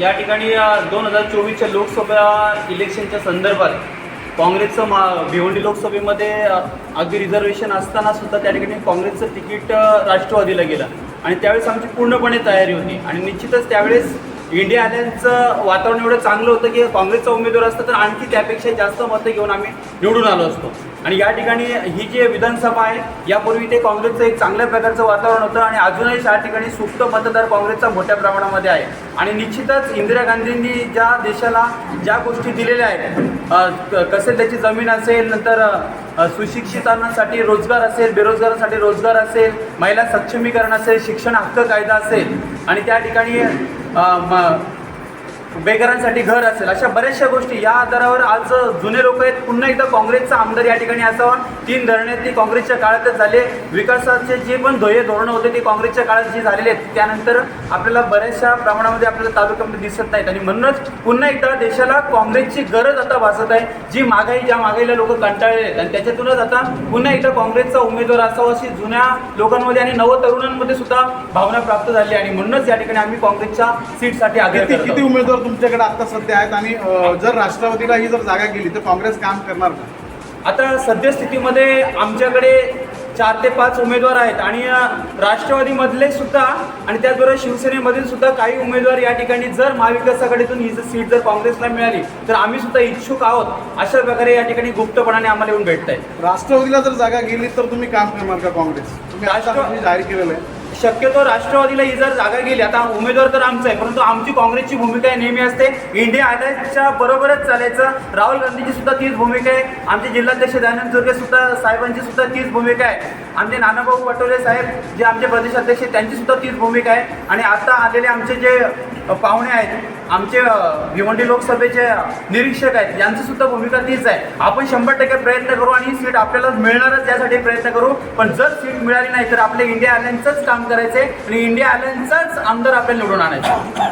या ठिकाणी दोन हजार चोवीसच्या लोकसभा इलेक्शनच्या संदर्भात काँग्रेसचं मा भिवंडी लोकसभेमध्ये अगदी रिझर्वेशन असताना सुद्धा त्या ठिकाणी काँग्रेसचं तिकीट राष्ट्रवादीला गेलं. आणि त्यावेळेस आमची पूर्णपणे तयारी होती. आणि निश्चितच त्यावेळेस इंडिया आल्याचं वातावरण एवढं चांगलं होतं की काँग्रेसचा उमेदवार असतं तर आणखी त्यापेक्षा जास्त मतं घेऊन आम्ही निवडून आलो असतो. आणि या ठिकाणी ही जी विधानसभा आहे यापूर्वी ते काँग्रेसचं एक चांगल्या प्रकारचं वातावरण होतं आणि अजूनही या ठिकाणी सुप्त मतदार काँग्रेसचा मोठ्या प्रमाणामध्ये आहे. आणि निश्चितच इंदिरा गांधींनी ज्या देशाला ज्या गोष्टी दिलेल्या आहेत क- कसे त्याची जमीन असेल नंतर सुशिक्षितांसाठी रोजगार असेल बेरोजगारांसाठी रोजगार असेल महिला सक्षमीकरण असेल शिक्षण हक्क कायदा असेल आणि त्या ठिकाणी अ, म- बेघरांसाठी घर असेल अशा बऱ्याचशा गोष्टी. या आधारावर आज जुने लोक आहेत. पुन्हा एकदा काँग्रेसचा आमदार या ठिकाणी असावा. तीन धरणे ती काँग्रेसच्या काळातच झाले विकासाचे जे पण ध्येय धोरणं होते ते काँग्रेसच्या काळात जे झालेले आहेत त्यानंतर आपल्याला बऱ्याचशा प्रमाणामध्ये आपल्याला तालुक्यामध्ये दिसत नाहीत. आणि म्हणूनच पुन्हा एकदा देशाला काँग्रेसची गरज आता भासत आहे. जी महागाई ज्या महागाईला लोक कंटाळले आहेत. आणि त्याच्यातूनच आता पुन्हा एकदा काँग्रेसचा उमेदवार असावा अशी जुन्या लोकांमध्ये आणि नव तरुणांमध्ये सुद्धा भावना प्राप्त झाली आणि म्हणूनच या ठिकाणी आम्ही काँग्रेसच्या सीटसाठी आग्रह किती आहोत. उमेदवार तुमच्याकडे आता सध्या आहेत आणि जर राष्ट्रवादीला ही जर जागा गेली तर काँग्रेस काम करणार का? आता सद्यस्थितीमध्ये आमच्याकडे चार ते पाच उमेदवार आहेत आणि राष्ट्रवादीमधले सुद्धा आणि त्याचबरोबर शिवसेनेमधील सुद्धा काही उमेदवार या ठिकाणी जर महाविकास आघाडीतून ही जर सीट जर काँग्रेसला मिळाली तर आम्ही सुद्धा इच्छुक आहोत अशा प्रकारे या ठिकाणी गुप्तपणाने आम्हाला येऊन भेटत आहे राष्ट्रवादीला जर जागा गेली तर तुम्ही काम करणार का काँग्रेस? तुम्ही जाहीर केलेलं आहे. शक्यतो राष्ट्रवादीला ही जर जागा गेली आता उमेदवार तर आमचा आहे परंतु आमची काँग्रेसची भूमिका नेहमी असते. इंडिया आयडलच्या बरोबरच चालायचं. राहुल गांधीची सुद्धा तीच भूमिका आहे. आमचे जिल्हाध्यक्ष दयानंद जोरगे सुद्धा साहेबांची सुद्धा तीच भूमिका आहे. आमचे नानाभाऊ पटोले साहेब जे आमचे प्रदेशाध्यक्ष आहेत, त्यांची सुद्धा तीच भूमिका आहे. आणि आता आलेले आमचे जे पाहुणे आहेत. आमचे भिवंडी लोकसभेचे निरीक्षक आहेत. यांची सुद्धा भूमिका तीच आहे. आपण शंभर टक्के प्रयत्न करू आणि ही सीट आपल्याला मिळणारच यासाठी प्रयत्न करू. पण जर सीट मिळाली नाही तर आपले इंडिया अलायन्सच काम करायचे आणि इंडिया अलायन्सचाच आमदार आपल्याला निवडून आणायचे